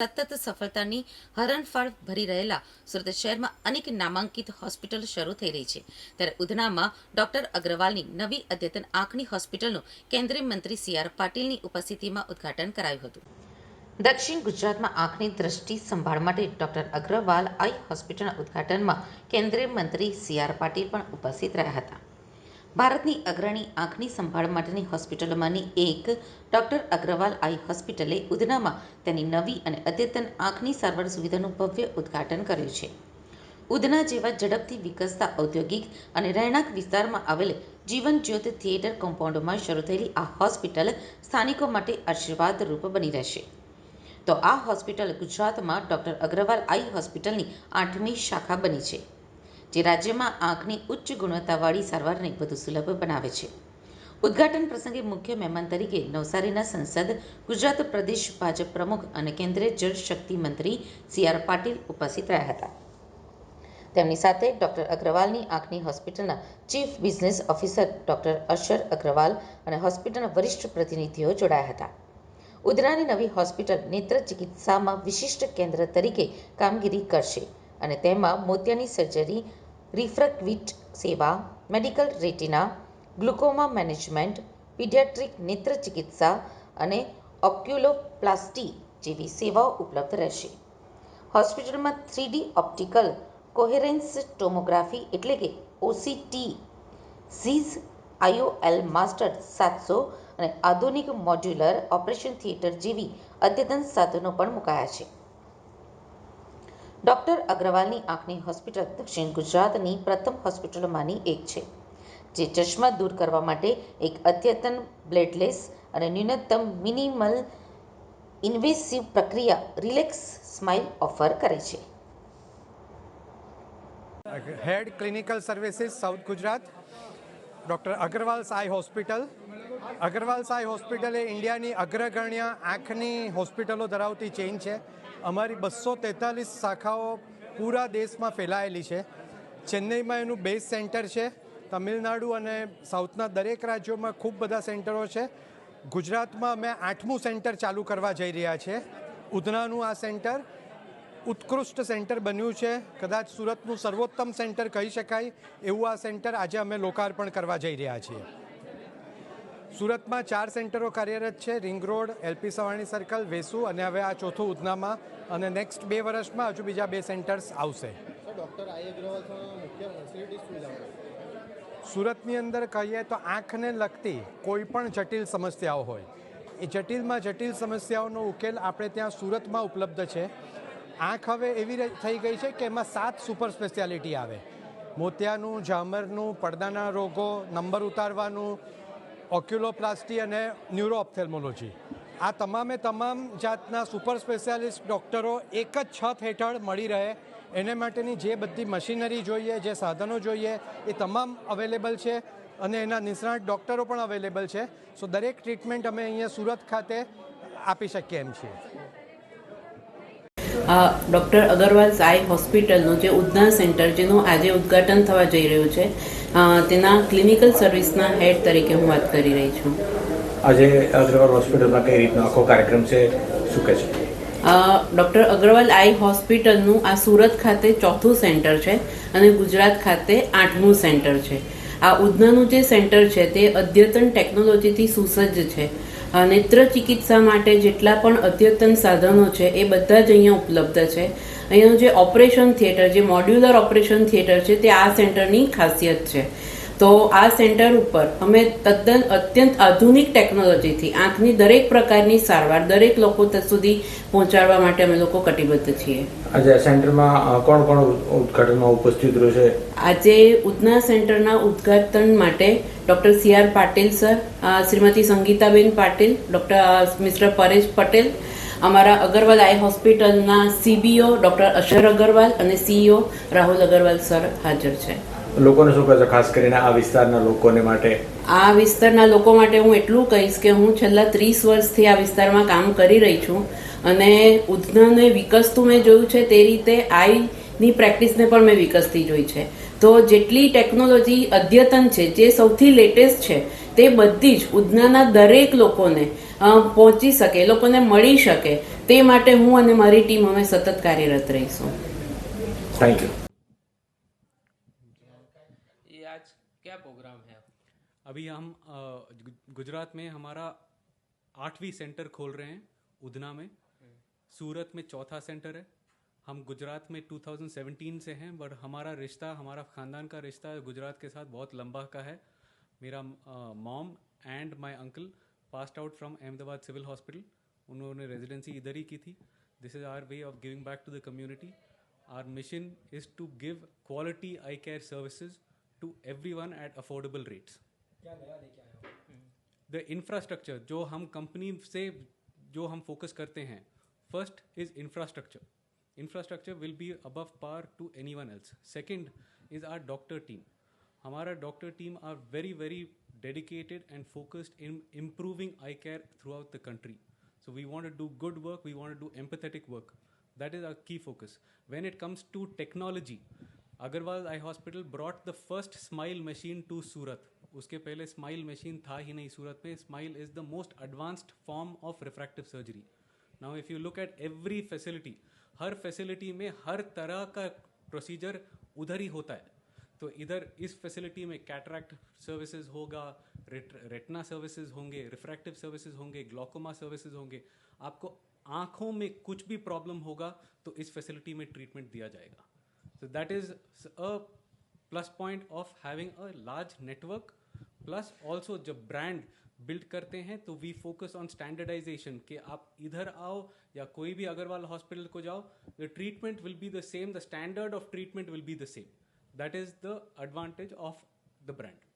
સતત સફળતાની હરણફાળ ભરી રહેલા સુરત શહેરમાં અનેક નામાંકિત હોસ્પિટલ શરૂ થઈ રહી છે. ત્યારે ઉધનામાં ડોક્ટર અગ્રવાલની નવી અદ્યતન આંખની હોસ્પિટલનું કેન્દ્રીય મંત્રી સી આર પાટીલની ઉપસ્થિતિમાં ઉદ્ઘાટન કરાયું હતું. દક્ષિણ ગુજરાતમાં આંખની દ્રષ્ટિ સંભાળ માટે ડોક્ટર અગ્રવાલ આઈ હોસ્પિટલના ઉદ્ઘાટનમાં કેન્દ્રીય મંત્રી સી આર પાટીલ પણ ઉપસ્થિત રહ્યા હતા. ભારતની અગ્રણી આંખની સંભાળ માટેની હોસ્પિટલોમાંની એક ડોક્ટર અગ્રવાલ આઈ હોસ્પિટલે ઉધનામાં તેની નવી અને અદ્યતન આંખની સારવાર સુવિધાનું ભવ્ય ઉદ્ઘાટન કર્યું છે. ઉધના જેવા ઝડપથી વિકસતા ઔદ્યોગિક અને રહેણાંક વિસ્તારમાં આવેલ જીવન જ્યોત થિયેટર કમ્પાઉન્ડમાં શરૂ થયેલી આ હોસ્પિટલ સ્થાનિકો માટે આશીર્વાદરૂપ બની રહેશે. તો આ હોસ્પિટલ ગુજરાતમાં ડોક્ટર અગ્રવાલ આઈ હોસ્પિટલની આઠમી શાખા બની છે. જે રાજ્યમાં આંખની ઉચ્ચ ગુણવત્તાવાળી સારવારને વધુ સુલભ બનાવે છે. ઉદ્ઘાટન પ્રસંગે મુખ્ય મહેમાન તરીકે નવસારીના સંસદ, ગુજરાત પ્રદેશ ભાજપ પ્રમુખ અને કેન્દ્રીય જળ શક્તિ મંત્રી સી આર પાટીલ ઉપસ્થિત રહ્યા હતા. તેમની સાથે ડોક્ટર અગ્રવાલની આંખની હોસ્પિટલના chief business officer doctor Ashar Agarwal અને હોસ્પિટલના વરિષ્ઠ પ્રતિનિધિઓ જોડાયા હતા. ઉધનાની નવી હોસ્પિટલ નેત્ર ચિકિત્સામાં વિશિષ્ટ કેન્દ્ર તરીકે કામગીરી કરશે અને તેમાં મોતિયાની સર્જરી રિફ્રેક્ટિવ સેવા, medical retina, glaucoma management, paediatric નેત્ર ચિકિત્સા અને ઓક્યુલોપ્લાસ્ટી જેવી સેવાઓ ઉપલબ્ધ રહેશે. હોસ્પિટલમાં થ્રીડી ઓપ્ટિકલ કોહેરેન્સ ટોમોગ્રાફી એટલે કે ઓસીટી ઝીઝ આઈઓએલ માસ્ટર સાતસો અને આધુનિક મોડ્યુલર ઓપરેશન થિયેટર જેવી અદ્યતન સાધનો પણ મુકાયા છે. ડોક્ટર અગ્રવાલની આંખની હોસ્પિટલ દક્ષિણ ગુજરાતની પ્રથમ હોસ્પિટલોમાંની એક છે, જે ચશ્મા દૂર કરવા માટે એક અદ્યતન બ્લેડલેસ અને ન્યૂનતમ મિનિમલ ઇન્વેસિવ પ્રક્રિયા રિલેક્સ સ્માઇલ ઓફર કરે છે. Head clinical services south Gujarat, doctor Agarwal Sai hospital. Agarwal Sai hospital એ ઇન્ડિયાની અગ્રગણ્ય આંખની હોસ્પિટલો ધરાવતી ચેઇન છે. અમારી બસો તેતાલીસ શાખાઓ પૂરા દેશમાં ફેલાયેલી છે. ચેન્નઈમાં એનું બેઝ સેન્ટર છે. તમિલનાડુ અને સાઉથના દરેક રાજ્યોમાં ખૂબ બધા સેન્ટરો છે. ગુજરાતમાં અમે આઠમું સેન્ટર ચાલુ કરવા જઈ રહ્યા છે. ઉધનાનું આ સેન્ટર ઉત્કૃષ્ટ સેન્ટર બન્યું છે. કદાચ સુરતનું સર્વોત્તમ સેન્ટર કહી શકાય. એવું આ સેન્ટર આજે અમે લોકાર્પણ કરવા જઈ રહ્યા છીએ. સુરતમાં ચાર સેન્ટરો કાર્યરત છે. Ring road LP Savani circle Vesu અને હવે આ ચોથું ઉધનામાં અને નેક્સ્ટ બે વર્ષમાં હજુ બીજા બે સેન્ટર્સ આવશે. સુરતની અંદર કહીએ તો આંખને લગતી કોઈ પણ જટિલ સમસ્યાઓ હોય. એ જટિલમાં જટિલ સમસ્યાઓનો ઉકેલ આપણે ત્યાં સુરતમાં ઉપલબ્ધ છે. આંખ હવે એવી થઈ ગઈ છે કે એમાં સાત સુપર સ્પેશિયાલિટી આવે. મોતિયાનું ઝામરનું પડદાના રોગો નંબર ઉતારવાનું ઓક્યુલોપ્લાસ્ટી અને ન્યુરો ઓપ્થેલ્મોલોજી આ તમામે તમામ જાતના સુપર સ્પેશિયાલિસ્ટ ડૉક્ટરો એક જ છત હેઠળ મળી રહે. એને માટેની જે બધી મશીનરી જોઈએ, જે સાધનો જોઈએ, એ તમામ અવેલેબલ છે અને એના નિષ્ણાત ડૉક્ટરો પણ અવેલેબલ છે. સો દરેક ટ્રીટમેન્ટ અમે અહીંયા સુરત ખાતે આપી શકીએ એમ છીએ. ડૉક્ટર અગરવાલ આઈ હોસ્પિટલનું જે ઉધના સેન્ટર જેનું આજે ઉદ્ઘાટન થવા જઈ રહ્યું છે તેના ક્લિનિકલ સર્વિસના હેડ તરીકે હું વાત કરી રહી છું. આજે અગ્રવાલ હોસ્પિટલમાં કઈ રીતનો આખો કાર્યક્રમ છે શું કહે છે? ડૉક્ટર અગ્રવાલ આઈ હોસ્પિટલનું આ સુરત ખાતે ચોથું સેન્ટર છે અને ગુજરાત ખાતે આઠમું સેન્ટર છે. આ ઉધનાનું જે સેન્ટર છે તે અદ્યતન ટેકનોલોજીથી સુસજ્જ છે. નેત્ર ચિકિત્સા માટે જેટલા પણ અદ્યતન સાધનો છે, એ બધા જ અહીંયા ઉપલબ્ધ છે. અહીંયાનું જે ઓપરેશન થિયેટર, જે મોડ્યુલર ઓપરેશન થિયેટર છે, તે આ સેન્ટરની ખાસિયત છે. તો આ સેન્ટર ઉપર અમે તદ્દન અત્યંત આધુનિક ટેકનોલોજીથી આંખની દરેક પ્રકારની સારવાર દરેક લોકો સુધી પહોંચાડવા માટે અમે લોકો કટિબદ્ધ છીએ. આજે સેન્ટરમાં કોણ કોણ ઉદઘાટનમાં ઉપસ્થિત રહેશે? છે આજે ઉધના સેન્ટરના ઉદ્ઘાટન માટે doctor C R Patil sir Shrimati Sangitaben Patil doctor mister Paresh Patel અમારા અગરવાલ આઈ હોસ્પિટલના સીબીઓ ડૉક્ટર અશર અગરવાલ અને સીઈઓ રાહુલ અગરવાલ સર હાજર છે. લોકોને શું કહેશો ખાસ કરીને આ વિસ્તારના લોકોને માટે. આ વિસ્તારના લોકો માટે હું એટલું કહીશ કે હું છેલ્લા ત્રીસ વર્ષથી આ વિસ્તારમાં કામ કરી રહી છું અને ઉધનાને વિકસતું મેં જોયું છે તે રીતે આઈની પ્રેક્ટિસને પણ મેં વિકસતી જોઈ છે. તો જેટલી ટેકનોલોજી અદ્યતન છે જે સૌથી લેટેસ્ટ છે તે બધી જ ઉધનાના દરેક લોકોને પહોંચી શકે લોકોને મળી શકે. તે માટે હું અને મારી ટીમ અમે સતત કાર્યરત રહીશું. થેન્ક યુ अभी हम गुजरात में हमारा आठवीं सेंटर खोल रहे हैं, उधना में। सूरत में चौथा सेंटर है। हम गुजरात में 2017 से हैं, बट हमारा रिश्ता, हमारा ख़ानदान का रिश्ता गुजरात के साथ बहुत लंबा का है। मेरा mom and my uncle passed out from Ahmedabad civil hospital. उन्होंने रेजिडेंसी इधर ही की थी। This is our way of giving back to the community our mission is to give quality eye care services to everyone at affordable rates क्या नया लेके आया the infrastructure जो हम कंपनी से, जो हम फोकस करते हैं first is infrastructure infrastructure will be above par to anyone else second is our doctor team हमारा doctor team are very very dedicated and focused in improving eye care throughout the country so we want do good work we want do empathetic work that is our key focus when it comes to technology Agarwal eye hospital brought the first smile machine to Surat उसके पहले smile machine था ही नहीं सूरत में smile is the most advanced form of refractive surgery now if you look at every facility her facility में हर तरह का प्रोसीजर उधर ही होता है. तो इधर इस फैसिलिटी में कैटरैक्ट सर्विसेज़ होगा रेटना सर्विसेज़ होंगे रिफ्रैक्टिव सर्विसेज़ होंगे ग्लोकोमा सर्विसेज़ होंगे. आपको आँखों में कुछ भी प्रॉब्लम होगा तो इस फैसिलिटी में ट्रीटमेंट दिया जाएगा. So that is a plus point of having a large network plus also जब ब्रांड बिल्ड करते हैं तो वी फोकस ऑन स्टैंडर्डाइजेशन कि आप इधर आओ या कोई भी अग्रवाल हॉस्पिटल को जाओ the treatment will be the same the standard of treatment will be the same that is the advantage of the brand